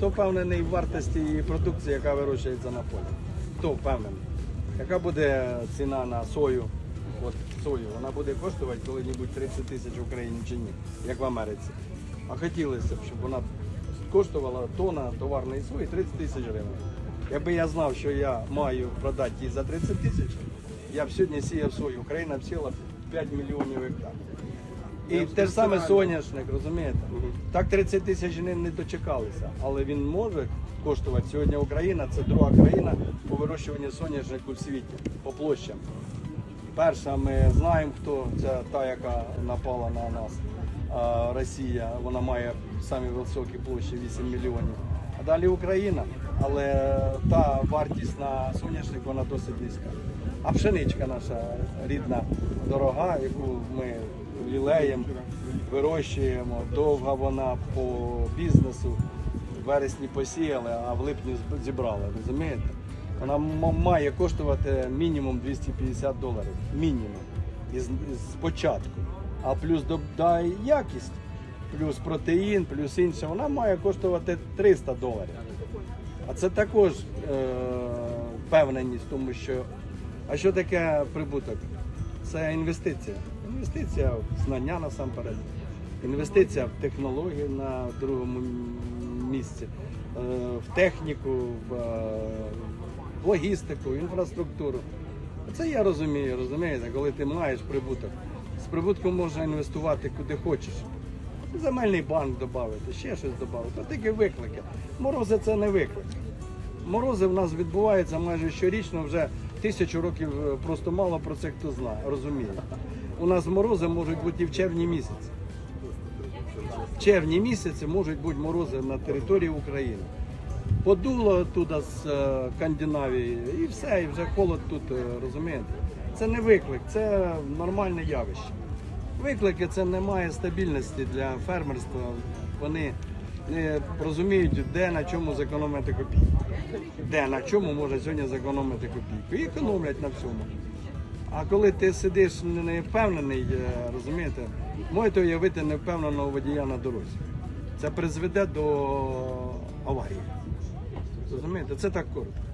Хто впевнений в вартості продукції, яка вирощується на полі? Хто впевнений? Яка буде ціна на сою? От сою, вона буде коштувати коли-небудь 30 тисяч в Україні чи ні, як в Америці. А хотілося б, щоб вона коштувала тонна товарної сої 30 тисяч гривень. Якби я знав, що я маю продати її за 30 тисяч, я б сьогодні сіяв сою. Україна б сіла 5 мільйонів гектарів. І те ж саме соняшник, розумієте? Так 30 тисяч не, не дочекалися, але він може коштувати. Сьогодні Україна це друга країна по вирощуванню соняшнику в світі по площам. Перша ми знаємо, хто це та, яка напала на нас. Росія, вона має самі високі площі 8 мільйонів. А далі Україна, але та вартість на соняшник вона досить низька. А пшеничка наша рідна, дорога, яку ми лілеємо, вирощуємо, довга вона по бізнесу. В вересні посіяли, а в липні зібрали, розумієте? Вона має коштувати мінімум 250 доларів. Мінімум. Із, із початку. А плюс додай якість, плюс протеїн, плюс інше, вона має коштувати 300 доларів. А це також е, впевненість, в тому що. А що таке прибуток? Це інвестиція. Інвестиція в знання насамперед, інвестиція в технології на другому місці, е, в техніку, в, е, в логістику, інфраструктуру. Це я розумію, розумієте, коли ти маєш прибуток. З прибутком можна інвестувати куди хочеш. Земельний банк додати, ще щось додати. Це тільки виклики. Морози це не виклик. Морози в нас відбуваються майже щорічно, вже тисячу років е, просто мало про це хто знає, розуміє. У нас морози можуть бути і в червні місяці. В червні місяці можуть бути морози на території України. Подуло туди з е, Скандинавії і все, і вже холод тут, е, розумієте. Це не виклик, це нормальне явище. Виклики це немає стабільності для фермерства. Вони не розуміють, де на чому зекономити копійку. Де на чому можна сьогодні зекономити копійку. І економлять на всьому. А коли ти сидиш не впевнений, е, розумієте, можете уявити невпевненого водія на дорозі. Це призведе до аварії. Розумієте, це так коротко.